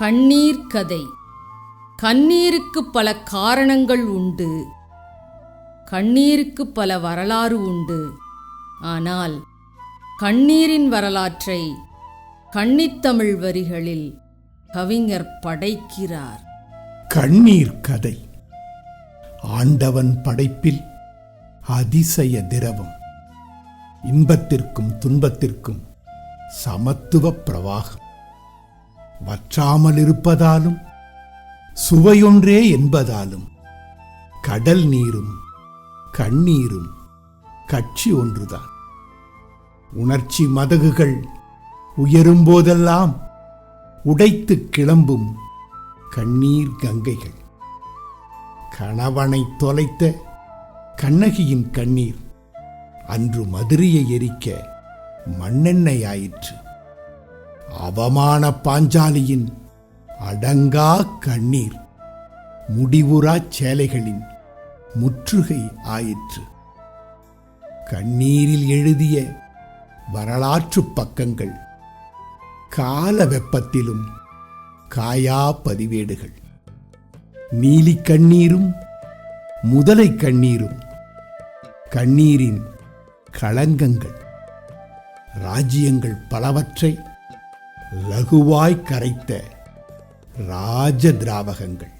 கண்ணீர் கதை. கண்ணீருக்கு பல காரணங்கள் உண்டு. கண்ணீருக்கு பல வரலாறு உண்டு. ஆனால் கண்ணீரின் வரலாற்றை கண்ணித்தமிழ் வரிகளில் கவிஞர் படைக்கிறார். கண்ணீர் கதை. ஆண்டவன் படைப்பில் அதிசய திரவம். இன்பத்திற்கும் துன்பத்திற்கும் சமத்துவ பிரவாகம். வற்றாமல் இருப்பதாலும் சுவையொன்றே என்பதாலும் கடல் நீரும் கண்ணீரும் கட்சி ஒன்றுதான். உணர்ச்சி மதகுகள் உயரும் போதெல்லாம் உடைத்து கிளம்பும் கண்ணீர் கங்கைகள். கணவனை தொலைத்த கண்ணகியின் கண்ணீர் அன்று மதுரையை எரிக்க மண்ணெண்ணெய் ஆயிற்று. அவமான பாஞ்சாலியின் அடங்கா கண்ணீர் முடிவுறாச் சேலைகளின் முற்றுகை ஆயிற்று. கண்ணீரில் எழுதிய வரலாற்றுப் பக்கங்கள் கால வெப்பத்திலும் காயா பதிவேடுகள். நீலி கண்ணீரும் முதலை கண்ணீரும் கண்ணீரின் களங்கங்கள் ராஜ்யங்கள் பலவற்றை லகுவாய் கரைத்த ராஜ திராவகங்கள்.